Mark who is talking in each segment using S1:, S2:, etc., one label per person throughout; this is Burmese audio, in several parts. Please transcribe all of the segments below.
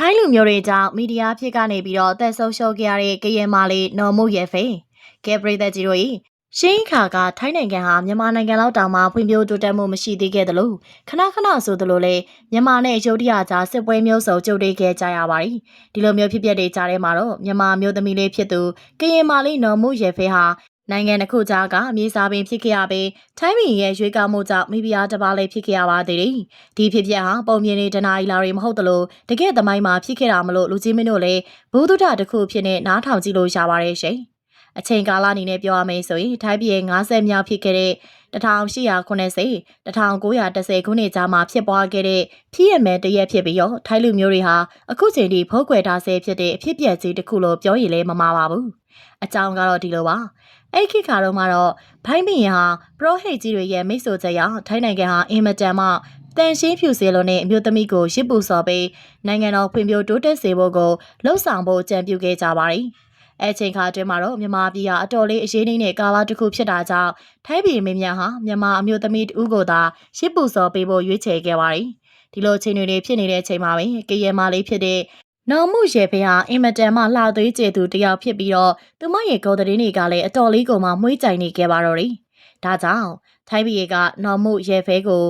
S1: ထိုင်းလူမျိုးတွေကြောင့်မီဒီယာဖြစ်ကနေပြီးတော့တက်ဆုံးရှုံးခဲ့ရတဲ့ကရင်မာလေးနော်မို့ရဲဖေကဲပရိသတ်ကြီးတို့ဤရှင်းခါကထိုင်းနိုင်ငံဟာမြန်မာနိုင်ငံလောက်တောင်မှဖွံ့ဖြိုးတိုးတက်မှုမရှိသေးခဲ့သလိုခဏခဏဆိုသလိုလေမြန်မာနဲ့အယုဒ္ဓယကြားစစ်ပွဲမျိုးစုံကြုံတွေ့ခဲ့ကြရပါတယ်ဒီလိုမျိုးဖြစ်ပျက်တွေကြားထဲမှာတော့မြန်မာမျိုးသမီးလေးဖြစ်သူကရင်မာလေးနော်မို့ရဲဖေဟာ နိုင်ငံတစ်ခုကြားကအမြေစာပင်ဖြစ်ခဲ့ရပြီးထိုင်းပြည်ရဲ့ရွေးကောက်မှုကြောင့်မိဖုရားတစ်ပါးလေးဖြစ်ခဲ့ရပါသေးတယ်။ဒီဖြစ်ပျက်ဟာပုံမြင်နေတနာရီလာတွေမဟုတ်တလို့တကယ်သမိုင်းမှာဖြစ်ခဲ့တာမလို့လူကြီးမင်းတို့လည်းဘုဒ္ဓတာတစ်ခုဖြစ်နေနားထောင်ကြည့်လို့ရပါတယ်ရှင်။ အချိန်ကာလအနေနဲ့ပြောရမယ်ဆိုရင်ထိုင်းပြည်90မြောက်ဖြစ်ခဲ့တဲ့1890 1910ခုနှစ်ကြားမှာဖြစ်ပွားခဲ့တဲ့ဖြစ်ရမယ်တရက်ဖြစ်ပြီးတော့ထိုင်းလူမျိုးတွေဟာအခုချိန်ထိဖုံးကွယ်ထားဆဲဖြစ်တဲ့အဖြစ်ပျက်ကြီးတစ်ခုလို့ပြောရင်လည်းမမှားပါဘူး။အကြောင်းကတော့ဒီလိုပါ။အဲ့ခေတ်ခါတော့မှတော့ဘိုင်းဘင်ဟာပရောဟိတ်ကြီးတွေရဲ့မိတ်ဆွေချက်ကြောင့်ထိုင်းနိုင်ငံဟာအင်မတန်မှတန်ရှင်းဖြူစေလိုနဲ့အမျိုးသမီးကိုရစ်ပူစော်ပြီးနိုင်ငံတော်ဖွံ့ဖြိုးတိုးတက်စေဖို့ကိုလှုံ့ဆော်ဖို့ကြံပြုခဲ့ကြပါတယ်။ အဲချိန်ခါအတွင်းမှာတော့မြန်မာပြည်ဟာအတော်လေးအရေးနှိမ့်တဲ့ကာလတစ်ခုဖြစ်တာကြောင့်ထိုင်းပြည်မင်းများဟာမြန်မာအမျိုးသမီးတဦးကိုသာရစ်ပူစော်ပေးဖို့ရွေးချယ်ခဲ့ပါတယ်။ဒီလိုချိန်တွေဖြစ်နေတဲ့အချိန်မှာပဲကရဲမာလေးဖြစ်တဲ့နောင်မှုရေဖေဟာအင်မတန်မှလှသွေးကျေသူတယောက်ဖြစ်ပြီးတော့သူမရဲ့ကော်သတင်းတွေကလည်းအတော်လေးကိုမှမွှေးကြိုင်နေခဲ့ပါတော့တယ်။ဒါကြောင့်ထိုင်းပြည်ကနော်မှုရေဖဲကို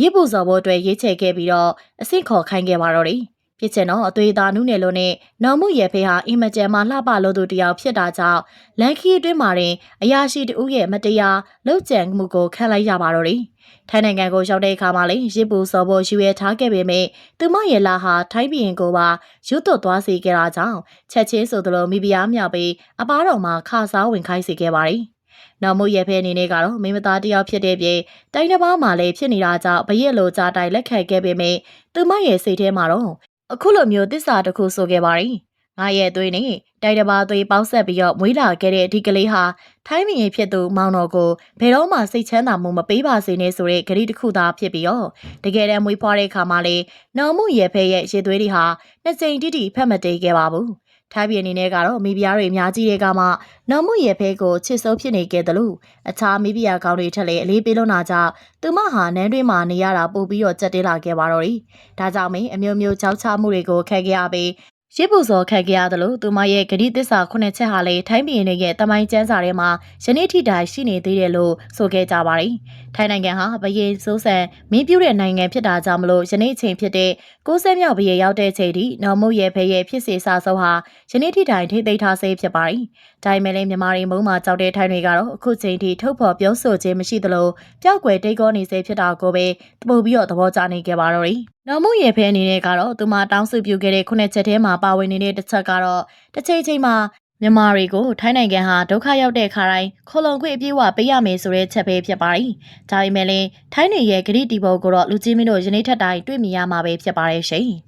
S1: ရစ်ပူစော်ဖို့အတွက်ရေးချယ်ခဲ့ပြီးတော့အဆင့်ခေါ်ခိုင်းခဲ့ပါတော့တယ်။ ဖြစ်ချင်တော့အသွေးသားနုနယ်လုံးနဲ့နော်မှုရေဖဲဟာအင်မတန်မှလှပလို့သူတယောက်ဖြစ်တာကြောင့်လန်ခီအတွင်းမှာတင်အရာရှိတဦးရဲ့မတရားလှုပ်ကြံမှုကိုခံလိုက်ရပါတော့တယ်။ထိုင်းနိုင်ငံကိုရောက်တဲ့အခါမှာလည်းရစ်ပူစော်ဖို့ရွေထားခဲ့ပေမဲ့သူမရဲ့လာဟာထိုင်းပြည်ကိုပါရွတ်သွတ်သွားစေခဲ့တာကြောင့်ချက်ချင်းဆိုသလိုမိဖုရားမြောက်ပြီးအပားတော်မှာခါစားဝင်ခိုင်းစေခဲ့ပါတယ်။နောက်မို့ရဖဲအနေနဲ့ကတော့မိမသားတယောက်ဖြစ်တဲ့ပြေတိုင်းတစ်ပါးမှာလည်းဖြစ်နေတာကြောင့်ဘရက်လိုကြားတိုင်လက်ခံခဲ့ပေမဲ့သူမရဲ့စိတ်ထဲမှာတော့ အခုလိုမျိုးတစ္ဆာတစ်ခုဆိုခဲ့ပါတယ်။ငါရဲ့သွေးနဲ့တိုက်တပါသွေးပေါင်းဆက်ပြီးတော့မွေးလာခဲ့တဲ့ဒီကလေးဟာထိုင်းမင်းဖြစ်သူမောင်တော်ကိုဘယ်တော့မှစိတ်ချမ်းသာမှုမပေးပါစေနဲ့ဆိုတဲ့ဂရီတစ်ခုသာဖြစ်ပြီးတော့တကယ်တမ်းမွေးဖွားတဲ့အခါမှာလေနောင်မှုရဲ့ဖဲရဲ့ရေသွေးတွေဟာနှစ်ကြိမ်တိတိဖက်မတေးခဲ့ပါဘူး။ ထိုင်းပြည်အနေနဲ့ကတော့မိဖုရားတွေအများကြီးတွေကမှနောင်မှုရဲ့ဖဲကိုချစ်ဆုံးဖြစ်နေခဲ့တယ်လို့အခြားမိဖုရားကောင်းတွေထက်လည်းအလေးပေးလို့နာကြသူမဟာနန်းတွင်းမှာနေရတာပို့ပြီးတော့ကြက်တဲလာခဲ့ပါတော့တယ်။ဒါကြောင့်မင်းအမျိုးမျိုးကြောက်ချမှုတွေကိုခက်ခဲ့ရပြီး ရစ်ပူစော်ခတ်ကြရတယ်လို့သူမရဲ့ဂတိသစ္စာခုနှစ်ချက်ဟာလေထိုင်းပြည်နယ်ရဲ့တမိုင်းကျမ်းစာထဲမှာယနေ့ထိတိုင်ရှိနေသေးတယ်လို့ဆိုခဲ့ကြပါတယ်။ထိုင်းနိုင်ငံဟာဘရင်စိုးစံမင်းပြူတဲ့နိုင်ငံဖြစ်တာကြောင့်မလို့ယနေ့ချိန်ဖြစ်တဲ့60မြောက်ဘရင်ရောက်တဲ့ချိန်ထိနော်မုတ်ရဲ့ဖရဲ့ဖြစ်စေစာဆုံးဟာယနေ့ထိတိုင်ထိသိမ်းထားဆဲဖြစ်ပါတယ်။ဒါပေမဲ့လည်းမြန်မာပြည်မုံမှာကြောက်တဲ့ထိုင်းတွေကတော့အခုချိန်ထိထုတ်ဖော်ပြောဆိုခြင်းမရှိသလိုပျောက်ကွယ်တိတ်ကောနေစေဖြစ်တာကိုပဲပို့ပြီးတော့သဘောကျနေခဲ့ပါတော့တယ်။ နော်မှုရဲ့ဖဲအနေနဲ့ကတော့သူမတောင်းဆိုပြုခဲ့တဲ့ခုနှစ်ချက်ထဲမှာပါဝင်နေတဲ့တစ်ချက်ကတော့တစ်ချိန်ချိန်မှာမြန်မာတွေကိုထိုင်းနိုင်ငံဟာဒုက္ခရောက်တဲ့ခါတိုင်းခေါလုံခွေအပြည့်အဝပေးရမယ်ဆိုတဲ့ချက်ပဲဖြစ်ပါတယ်။ဒါပေမဲ့လည်းထိုင်းနေရဲ့ဂရိတီဘုတ်ကိုတော့လူကြီးမင်းတို့ယနေ့ထက်တိုင်းတွေ့မြင်ရမှာပဲဖြစ်ပါတယ်ရှင်။